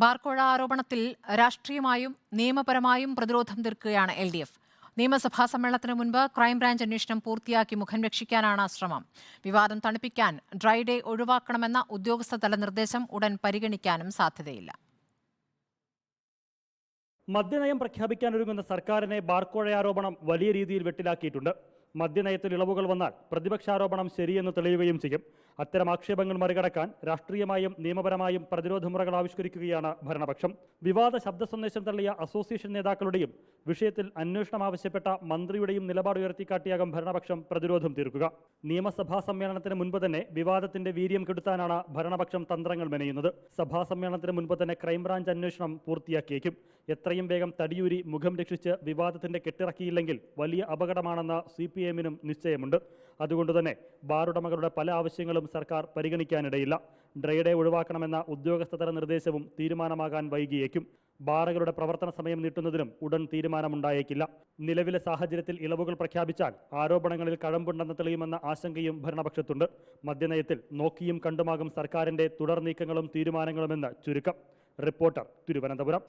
ബാർക്കോഴ ആരോപണത്തിൽ രാഷ്ട്രീയമായും നിയമപരമായും പ്രതിരോധം തീർക്കുകയാണ് എൽ ഡി എഫ്. നിയമസഭാ സമ്മേളനത്തിന് മുൻപ് ക്രൈംബ്രാഞ്ച് അന്വേഷണം പൂർത്തിയാക്കി മുഖം രക്ഷിക്കാനാണ് ശ്രമം. വിവാദം തണുപ്പിക്കാൻ ഡ്രൈ ഡേ ഒഴിവാക്കണമെന്ന ഉദ്യോഗസ്ഥതല നിർദ്ദേശം ഉടൻ പരിഗണിക്കാനും സാധ്യതയില്ല. മദ്യനയം പ്രഖ്യാപിക്കാനൊരുങ്ങുന്ന സർക്കാരിനെ ബാർക്കോഴ ആരോപണം വലിയ രീതിയിൽ വെട്ടിലാക്കിയിട്ടുണ്ട്. മദ്യനയത്തിൽ ഇളവുകൾ വന്നാൽ പ്രതിപക്ഷാരോപണം ശരിയെന്ന് തെളിയുകയും ചെയ്യും. അത്തരം ആക്ഷേപങ്ങൾ മറികടക്കാൻ രാഷ്ട്രീയമായും നിയമപരമായും പ്രതിരോധ മുറകൾ ആവിഷ്കരിക്കുകയാണ് ഭരണപക്ഷം. വിവാദ ശബ്ദ സന്ദേശം തള്ളിയ അസോസിയേഷൻ നേതാക്കളുടെയും വിഷയത്തിൽ അന്വേഷണം ആവശ്യപ്പെട്ട മന്ത്രിയുടെയും നിലപാട് ഉയർത്തിക്കാട്ടിയാകും ഭരണപക്ഷം പ്രതിരോധം തീർക്കുക. നിയമസഭാ സമ്മേളനത്തിന് മുൻപ് തന്നെ വിവാദത്തിന്റെ വീര്യം കെടുത്താനാണ് ഭരണപക്ഷം തന്ത്രങ്ങൾ മെനയുന്നത്. സഭാ സമ്മേളനത്തിന് മുൻപ് തന്നെ ക്രൈംബ്രാഞ്ച് അന്വേഷണം പൂർത്തിയാക്കിയേക്കും. എത്രയും വേഗം തടിയൂരി മുഖം രക്ഷിച്ച് വിവാദത്തിന്റെ കെട്ടിറക്കിയില്ലെങ്കിൽ വലിയ അപകടമാണെന്ന് സി പി എമ്മിനും നിശ്ചയമുണ്ട് അതുകൊണ്ടുതന്നെ ബാറുടമകളുടെ പല ആവശ്യങ്ങളും സർക്കാർ പരിഗണിക്കാനിടയില്ല. ഡ്രൈഡേ ഒഴിവാക്കണമെന്ന ഉദ്യോഗസ്ഥതല നിർദ്ദേശവും തീരുമാനമാകാൻ വൈകിയേക്കും. ബാറുകളുടെ പ്രവർത്തന സമയം നീട്ടുന്നതിനും ഉടൻ തീരുമാനമുണ്ടായേക്കില്ല. നിലവിലെ സാഹചര്യത്തിൽ ഇളവുകൾ പ്രഖ്യാപിച്ചാൽ ആരോപണങ്ങളിൽ കഴമ്പുണ്ടെന്ന് തെളിയുമെന്ന ആശങ്കയും ഭരണപക്ഷത്തുണ്ട്. മദ്യനയത്തിൽ നോക്കിയും കണ്ടുമാകും സർക്കാരിന്റെ തുടർ നീക്കങ്ങളും തീരുമാനങ്ങളുമെന്ന് ചുരുക്കം. റിപ്പോർട്ടർ തിരുവനന്തപുരം.